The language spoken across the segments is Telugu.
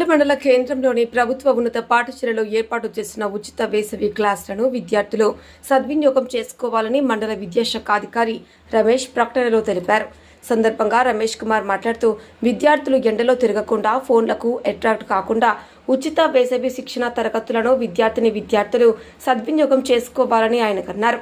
మండల కేంద్రంలోని ప్రభుత్వ ఉన్నత పాఠశాలలో ఏర్పాటు చేసిన ఉచిత వేసవి క్లాసులను విద్యార్థులు సద్వినియోగం చేసుకోవాలని మండల విద్యాశాఖ అధికారి రమేష్ ప్రకటనలో తెలిపారు. సందర్భంగా రమేష్ కుమార్ మాట్లాడుతూ విద్యార్థులు ఎండలో తిరగకుండా ఫోన్లకు అట్రాక్ట్ కాకుండా ఉచిత వేసవి శిక్షణ తరగతులను విద్యార్థిని విద్యార్థులు సద్వినియోగం చేసుకోవాలని ఆయన అన్నారు.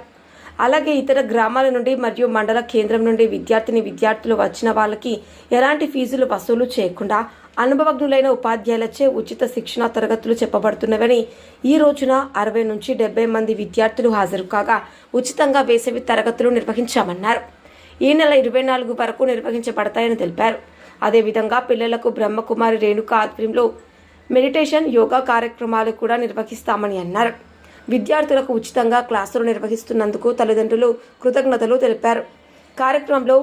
అలాగే ఇతర గ్రామాల నుండి మరియు మండల కేంద్రం నుండి విద్యార్థిని విద్యార్థులు వచ్చిన వాళ్ళకి ఎలాంటి ఫీజులు వసూలు చేయకుండా అనుభవజ్ఞులైన ఉపాధ్యాయులచే ఉచిత శిక్షణ తరగతులు చెప్పబడుతున్నవని ఈ రోజున అరవై నుంచి డెబ్బై మంది విద్యార్థులు హాజరు కాగా ఉచితంగా వేసవి తరగతులు నిర్వహించామన్నారు. ఈ నెల ఇరవై నాలుగు వరకు నిర్వహించబడతాయని తెలిపారు. అదేవిధంగా పిల్లలకు బ్రహ్మకుమారి రేణుక ఆధ్వర్యంలో మెడిటేషన్ యోగా కార్యక్రమాలు కూడా నిర్వహిస్తామని అన్నారు. విద్యార్థులకు ఉచితంగా క్లాసులు నిర్వహిస్తున్నందుకు తల్లిదండ్రులు కృతజ్ఞతలు తెలిపారు. కార్యక్రమంలో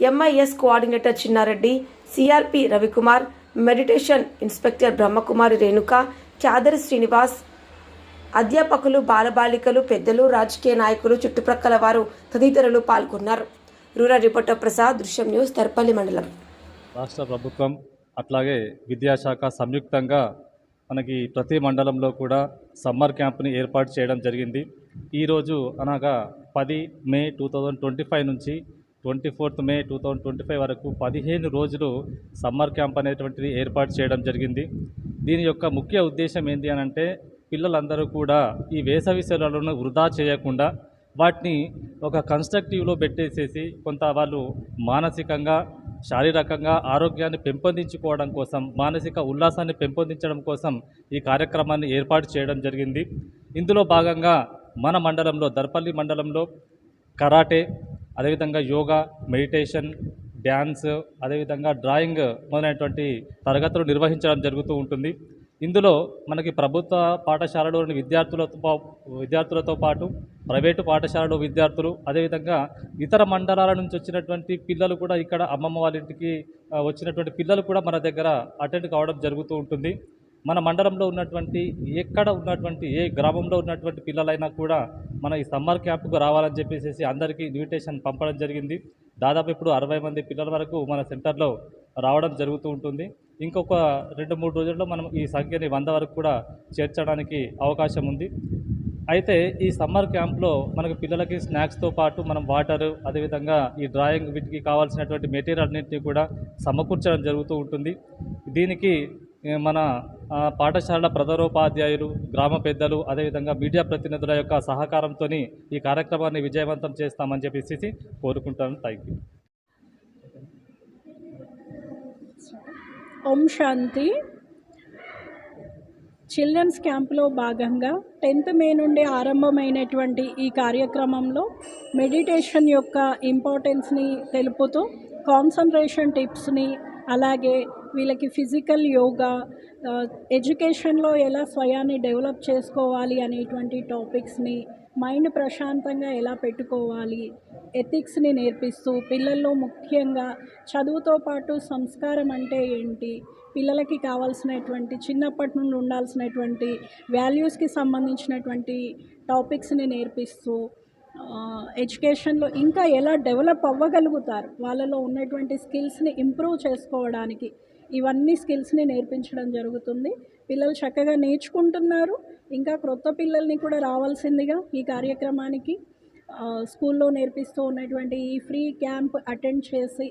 MIS coordinator Chinnareddy CRP Ravikumar meditation inspector Brahmakumari Renuka Chaudhary Srinivas అధ్యాపకులు బాలబాలికలు పెద్దలు రాజకీయ నాయకులు చుట్టుప్రక్కల వారు తదితరులు పాల్గొన్నారు. రూరల్ రిపోర్టర్ ప్రసాద్ దృశ్యం న్యూస్ తర్పల్లి మండలం. రాష్ట్ర ప్రభుత్వం అట్లాగే విద్యాశాఖ సంయుక్తంగా మనకి ప్రతి మండలంలో కూడా సమ్మర్ క్యాంప్ని ఏర్పాటు చేయడం జరిగింది. ఈరోజు అనగా పది May two thousand twenty five నుంచి twenty fourth May two thousand twenty five వరకు పదిహేను రోజులు సమ్మర్ క్యాంప్ అనేటువంటిది ఏర్పాటు చేయడం జరిగింది. దీని యొక్క ముఖ్య ఉద్దేశం ఏంటి అని అంటే పిల్లలందరూ కూడా ఈ వేసవి సెలవులను వృధా చేయకుండా వాటిని ఒక కన్స్ట్రక్టివ్లో పెట్టేసేసి కొంత వాళ్ళు మానసికంగా శారీరకంగా ఆరోగ్యాన్ని పెంపొందించుకోవడం కోసం మానసిక ఉల్లాసాన్ని పెంపొందించడం కోసం ఈ కార్యక్రమాన్ని ఏర్పాటు చేయడం జరిగింది. ఇందులో భాగంగా మన మండలంలో దర్పల్లి మండలంలో కరాటే అదేవిధంగా యోగా మెడిటేషన్ డ్యాన్స్ అదేవిధంగా డ్రాయింగ్ మొదలైనటువంటి తరగతులు నిర్వహించడం జరుగుతూ ఉంటుంది. ఇందులో మనకి ప్రభుత్వ పాఠశాలలోని విద్యార్థులతో పా- విద్యార్థులతో పాటు ప్రైవేటు పాఠశాలలో విద్యార్థులు అదేవిధంగా ఇతర మండలాల నుంచి వచ్చినటువంటి పిల్లలు కూడా ఇక్కడ అమ్మమ్మ వాళ్ళ ఇంటికి వచ్చినటువంటి పిల్లలు కూడా మన దగ్గర అటెండ్ కావడం జరుగుతూ ఉంటుంది. మన మండలంలో ఉన్నటువంటి ఎక్కడ ఉన్నటువంటి ఏ గ్రామంలో ఉన్నటువంటి పిల్లలైనా కూడా మన ఈ సమ్మర్ క్యాంప్కు రావాలని చెప్పేసి అందరికీ ఇన్విటేషన్ పంపడం జరిగింది. దాదాపు ఇప్పుడు అరవై మంది పిల్లల వరకు మన సెంటర్లో రావడం జరుగుతూ ఉంటుంది. ఇంకొక రెండు మూడు రోజుల్లో మనం ఈ సంఖ్యని వంద వరకు కూడా చేర్చడానికి అవకాశం ఉంది. అయితే ఈ సమ్మర్ క్యాంప్లో మనకు పిల్లలకి స్నాక్స్తో పాటు మనం వాటర్ అదేవిధంగా ఈ డ్రాయింగ్ వీటికి కావాల్సినటువంటి మెటీరియల్ అన్నింటినీ కూడా సమకూర్చడం జరుగుతూ ఉంటుంది. దీనికి మన పాఠశాల ప్రధానోపాధ్యాయులు గ్రామ పెద్దలు అదేవిధంగా మీడియా ప్రతినిధుల యొక్క సహకారంతో ఈ కార్యక్రమాన్ని విజయవంతం చేస్తామని చెప్పేసి కోరుకుంటాను. Thank you. ఓం శాంతి. చిల్డ్రన్స్ క్యాంప్లో భాగంగా టెన్త్ మే నుండి ఆరంభమైనటువంటి ఈ కార్యక్రమంలో మెడిటేషన్ యొక్క ఇంపార్టెన్స్ని తెలుపుతూ కాన్సన్ట్రేషన్ టిప్స్ని అలాగే వీళ్ళకి ఫిజికల్ యోగా ఎడ్యుకేషన్లో ఎలా స్వయాన్ని డెవలప్ చేసుకోవాలి అనేటువంటి టాపిక్స్ని మైండ్ ప్రశాంతంగా ఎలా పెట్టుకోవాలి ఎథిక్స్ని నేర్పిస్తూ పిల్లల్లో ముఖ్యంగా చదువుతో పాటు సంస్కారం అంటే ఏంటి? పిల్లలకి కావాల్సినటువంటి చిన్నప్పటి నుండి ఉండాల్సినటువంటి వాల్యూస్కి సంబంధించినటువంటి టాపిక్స్ని నేర్పిస్తూ ఎడ్యుకేషన్లో ఇంకా ఎలా డెవలప్ అవ్వగలుగుతారు? వాళ్ళలో ఉన్నటువంటి స్కిల్స్ని ఇంప్రూవ్ చేసుకోవడానికి ఇవన్నీ స్కిల్స్ని నేర్పించడం జరుగుతుంది. పిల్లలు చక్కగా నేర్చుకుంటున్నారు. ఇంకా క్రొత్త పిల్లల్ని కూడా రావాల్సిందిగా ఈ కార్యక్రమానికి స్కూల్లో నేర్పిస్తూ ఉన్నటువంటి ఈ ఫ్రీ క్యాంప్ అటెండ్ చేసి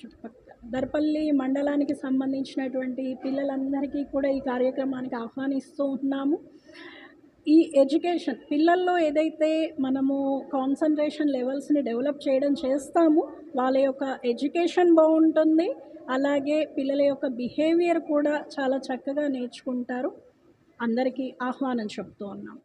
చుట్టుపక్కల దర్పల్లి మండలానికి సంబంధించినటువంటి పిల్లలందరికీ కూడా ఈ కార్యక్రమానికి ఆహ్వానిస్తూ ఉన్నాము. ఈ ఎడ్యుకేషన్ పిల్లల్లో ఏదైతే మనము కాన్సన్ట్రేషన్ లెవెల్స్ని డెవలప్ చేయడం చేస్తామో వాళ్ళ యొక్క ఎడ్యుకేషన్ బాగుంటుంది. అలాగే పిల్లల యొక్క బిహేవియర్ కూడా చాలా చక్కగా నేర్చుకుంటారు. అందరికీ ఆహ్వానం చెప్తూ ఉన్నాం.